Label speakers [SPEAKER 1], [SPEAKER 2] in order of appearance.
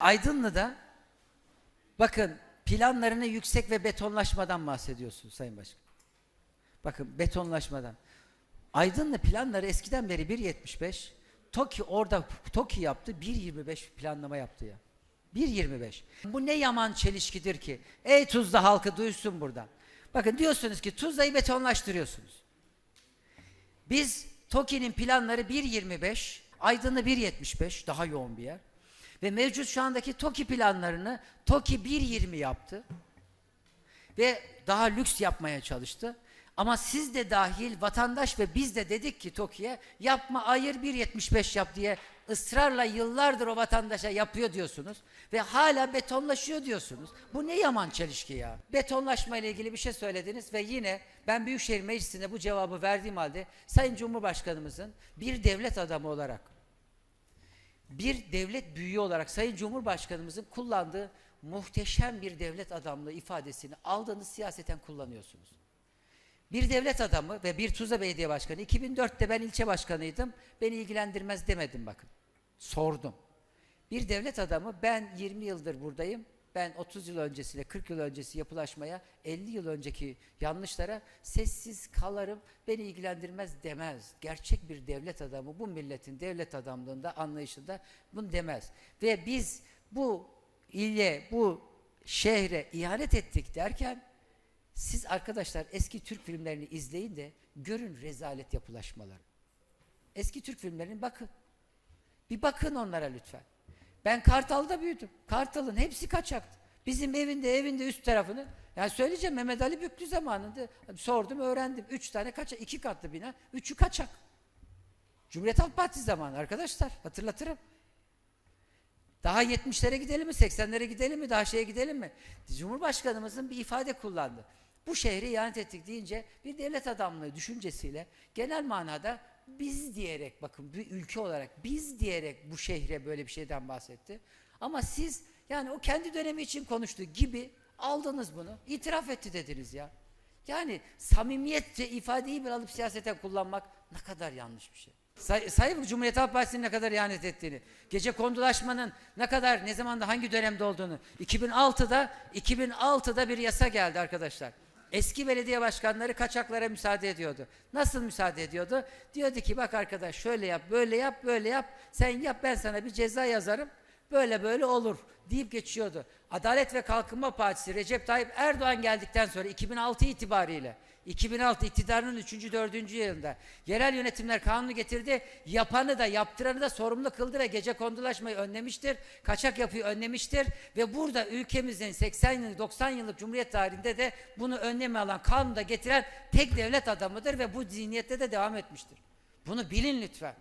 [SPEAKER 1] Aydınlı'da bakın planlarını yüksek ve betonlaşmadan bahsediyorsun Sayın Başkan. Bakın betonlaşmadan. Aydınlı planları eskiden beri 1.75. TOKİ orada TOKİ yaptı 1.25 planlama yaptı ya. 1.25. Bu ne yaman çelişkidir ki. Ey Tuzla halkı duysun buradan. Bakın diyorsunuz ki Tuzla'yı betonlaştırıyorsunuz. Biz TOKİ'nin planları 1.25, Aydın'ı 1.75 daha yoğun bir yer. Ve mevcut şu andaki TOKİ planlarını TOKİ 1.20 yaptı. Ve daha lüks yapmaya çalıştı. Ama siz de dahil vatandaş ve biz de dedik ki TOKİ'ye yapma ayır 1.75 yap diye ısrarla yıllardır o vatandaşa yapıyor diyorsunuz. Ve hala betonlaşıyor diyorsunuz. Bu ne yaman çelişki ya. Betonlaşma ile ilgili bir şey söylediniz ve yine ben Büyükşehir Meclisi'nde bu cevabı verdiğim halde Sayın Cumhurbaşkanımızın bir devlet adamı olarak bir devlet büyüğü olarak Sayın Cumhurbaşkanımızın kullandığı muhteşem bir devlet adamlığı ifadesini aldığınız siyaseten kullanıyorsunuz. Bir devlet adamı ve bir Tuzla Belediye Başkanı 2004'te ben ilçe başkanıydım. Beni ilgilendirmez demedim bakın. Sordum. Bir devlet adamı ben 20 yıldır buradayım. Ben 30 yıl öncesine, 40 yıl öncesi yapılaşmaya, 50 yıl önceki yanlışlara sessiz kalarım, beni ilgilendirmez demez. Gerçek bir devlet adamı bu milletin devlet adamlığında, anlayışında bunu demez. Ve biz bu ile, bu şehre ihanet ettik derken siz arkadaşlar eski Türk filmlerini izleyin de görün rezalet yapılaşmaları. Eski Türk filmlerine bakın. Bir bakın onlara lütfen. Ben Kartal'da büyüdüm. Kartal'ın hepsi kaçaktı. Bizim evinde evinde üst tarafını yani söyleyeceğim Mehmet Ali Büklü zamanında sordum öğrendim. Üç tane kaçak, iki katlı bina, üçü kaçak. Cumhuriyet Halk Partisi zamanı arkadaşlar hatırlatırım. Daha 70'lere gidelim mi, 80'lere gidelim mi, daha şeye gidelim mi? Cumhurbaşkanımızın bir ifade kullandı. Bu şehri ihanet ettik deyince bir devlet adamlığı düşüncesiyle genel manada biz diyerek bakın bir ülke olarak biz diyerek bu şehre böyle bir şeyden bahsetti. Ama siz yani o kendi dönemi için konuştuğu gibi aldınız bunu. itiraf etti dediniz ya. Yani samimiyetçe ifadeyi bir alıp siyasete kullanmak ne kadar yanlış bir şey. Say, sayın Cumhuriyet Halk Partisi'nin ne kadar ihanet ettiğini, gece kondulaşmanın ne kadar, ne zamanda, hangi dönemde olduğunu. 2006'da, 2006'da bir yasa geldi arkadaşlar. Eski belediye başkanları kaçaklara müsaade ediyordu. Nasıl müsaade ediyordu? Diyordu ki bak arkadaş şöyle yap, böyle yap, böyle yap. Sen yap ben sana bir ceza yazarım. Böyle böyle olur deyip geçiyordu. Adalet ve Kalkınma Partisi Recep Tayyip Erdoğan geldikten sonra 2006 itibariyle 2006 iktidarının 3. 4. yılında yerel yönetimler kanunu getirdi. Yapanı da yaptıranı da sorumlu kıldı ve gece kondulaşmayı önlemiştir. Kaçak yapıyı önlemiştir ve burada ülkemizin 80 yıllık 90 yıllık Cumhuriyet tarihinde de bunu önleme alan kanunu da getiren tek devlet adamıdır ve bu zihniyette de devam etmiştir. Bunu bilin lütfen.